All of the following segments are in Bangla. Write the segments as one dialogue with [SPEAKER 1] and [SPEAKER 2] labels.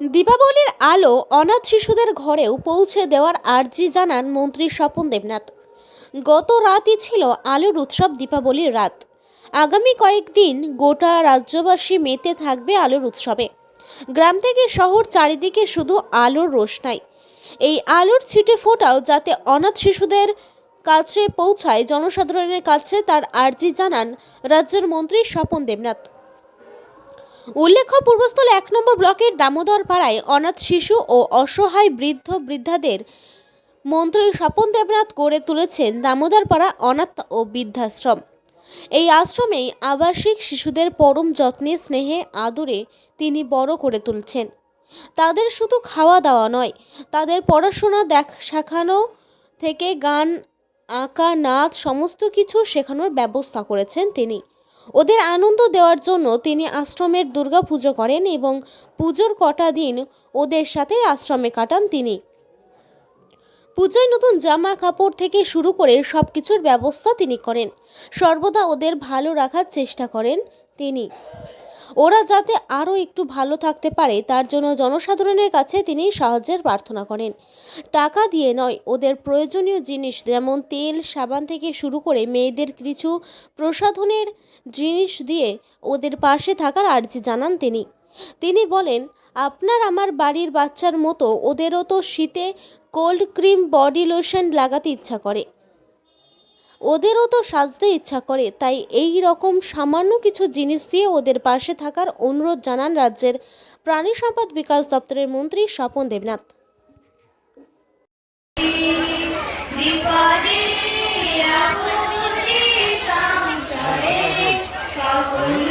[SPEAKER 1] দীপাবলির আলো অনাথ শিশুদের ঘরেও পৌঁছে দেওয়ার আর্জি জানান মন্ত্রী স্বপন দেবনাথ। গত রাতই ছিল আলোর উৎসব দীপাবলির রাত। আগামী কয়েকদিন গোটা রাজ্যবাসী মেতে থাকবে আলোর উৎসবে। গ্রাম থেকে শহর চারিদিকে শুধু আলোর রোশনাই। এই আলোর ছিটে ফোটাও যাতে অনাথ শিশুদের কাছে পৌঁছায়, জনসাধারণের কাছে তার আর্জি জানান রাজ্যের মন্ত্রী স্বপন দেবনাথ। উল্লেখ্য, পূর্বস্থল এক নম্বর ব্লকের দামোদর পাড়ায় অনাথ শিশু ও অসহায় বৃদ্ধ বৃদ্ধাদের মন্ত্রী স্বপন দেবনাথ গড়ে তুলেছেন দামোদর পাড়া অনাথ ও বৃদ্ধাশ্রম। এই আশ্রমেই আবাসিক শিশুদের পরম যত্নে, স্নেহে, আদরে তিনি বড় করে তুলছেন। তাদের শুধু খাওয়া দাওয়া নয়, তাদের পড়াশোনা, দেখ শেখানো থেকে গান, আঁকা, নাচ, সমস্ত কিছু শেখানোর ব্যবস্থা করেছেন তিনি। ওদের আনন্দ দেওয়ার জন্য তিনি আশ্রমের দুর্গা পুজো করেন এবং পুজোর কটা দিন ওদের সাথে আশ্রমে কাটান তিনি। পুজোয় নতুন জামা কাপড় থেকে শুরু করে সব কিছুর ব্যবস্থা তিনি করেন। সর্বদা ওদের ভালো রাখার চেষ্টা করেন তিনি। ওরা যাতে আরও একটু ভালো থাকতে পারে, তার জন্য জনসাধারণের কাছে তিনি সাহায্যের প্রার্থনা করেন। টাকা দিয়ে নয়, ওদের প্রয়োজনীয় জিনিস যেমন তেল, সাবান থেকে শুরু করে মেয়েদের কিছু প্রসাধনের জিনিস দিয়ে ওদের পাশে থাকার আর্জি জানান তিনি। তিনি বলেন, আপনার আমার বাড়ির বাচ্চার মতো ওদেরও তো শীতে কোল্ড ক্রিম বডি লোশন লাগাতে ইচ্ছা করে। ওদেরও তো সাজতে ইচ্ছা করে, তাই এই রকম সামান্য কিছু জিনিস দিয়ে ওদের পাশে থাকার অনুরোধ জানান রাজ্যের প্রাণী সম্পদ বিকাশ দপ্তরের মন্ত্রী স্বপন দেবনাথ।
[SPEAKER 2] বিপদে আপদে কখনো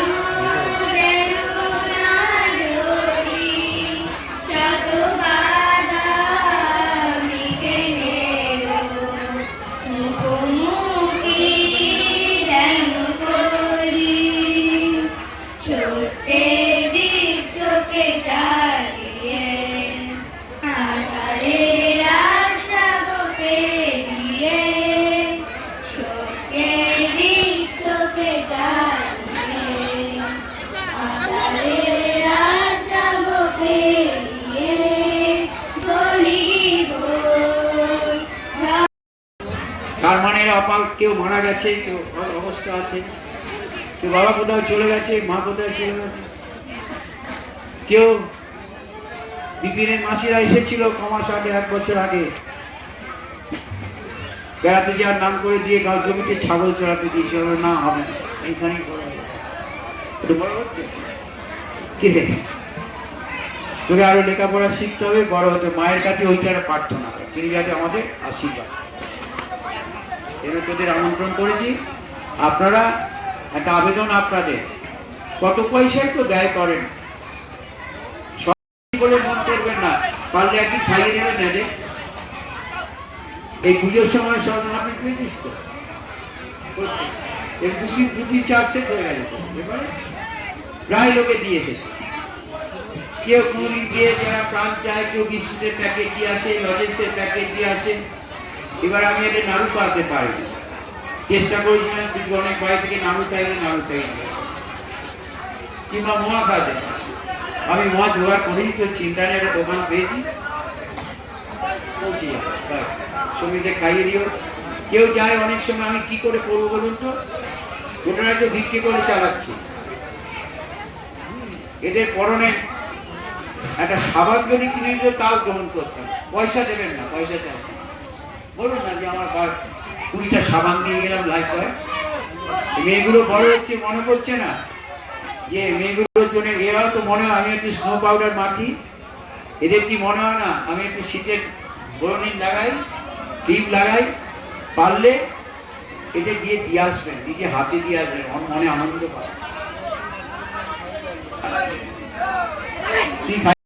[SPEAKER 3] তার মানে অপাল কেউ মারা গেছে, কেউ অবস্থা আছে। কেউ বাবা কোথাও চলে গেছে, মা কোথাও চলে গেছে। কেউ বিপিনের মাসিরা এসেছিল কমাস আগে এক বছর আগে। বেড়াতে যাওয়ার নাম করে দিয়ে গাছ জমিতে ছাগল চড়াতে দিয়েছিল না, হবে এইখানেই করা তোকে আরও লেখাপড়া শিখতে হবে, বড় হতে মায়ের কাছে ওইটার প্রার্থনা। তিনি যাতে আমাদের আশীর্বাদ। এবার আমন্ত্রণ করেছি। আপনারা একটা আবেদন আপনাদের। কত পয়সায় তো ব্যয় করেন। বলে মন করবেন না। পারলে একদিন খাইয়ে দেবেন না যে। এই পুজোর সময় সব আপনি পেয়েছিস তো। এর দুটি দুটি চার সেট হয়ে গেছে প্রায় লোকে দিয়ে এসেছে। কেউ কুড়ি দিয়ে যারা প্রাণ চায়, কেউ বিস্কুটের প্যাকেট দিয়ে আসে লজেন্সের প্যাকেট দিয়ে আসে। এবার আমি এটা নাড়ু পাতে পারি। চেষ্টা করেছিলাম, কিন্তু অনেক বাইরে থেকে নাড়ু চাইলে নাড়ু চাইলে কিংবা মোয়া খাওয়াতে আমি মোয়া জোগাড় করেই তো চিন্তা নেই একটা দোকান পেয়েছি। সঙ্গীতে খাইয়ে দিও। কেউ যায় অনেক সময়, আমি কি করে করব বলুন তো? গোটা রাজ্য ভিক্ষে করে চালাচ্ছি। এদের পরনে একটা সাবান যদি কিনে দিত তাও গ্রহণ করতাম। পয়সা দেবেন না, পয়সা চাইছেন বলুন না যে আমার কুড়িটা সাবান গেলাম লাইফ করে। মেয়েগুলো বড় হচ্ছে, মনে পড়ছে না? যে মেয়েগুলোর জন্য এরাও তো মনে হয় আমি একটু স্নো পাউডার মাখি। এদের কি মনে হয় না? আমি একটু শীতের বরণিন লাগাই টিপ লাগাই, পারলে এটা দিয়ে দিয়ে আসবেন, নিজে হাতে দিয়ে আসবেন মন- আনন্দ পায়।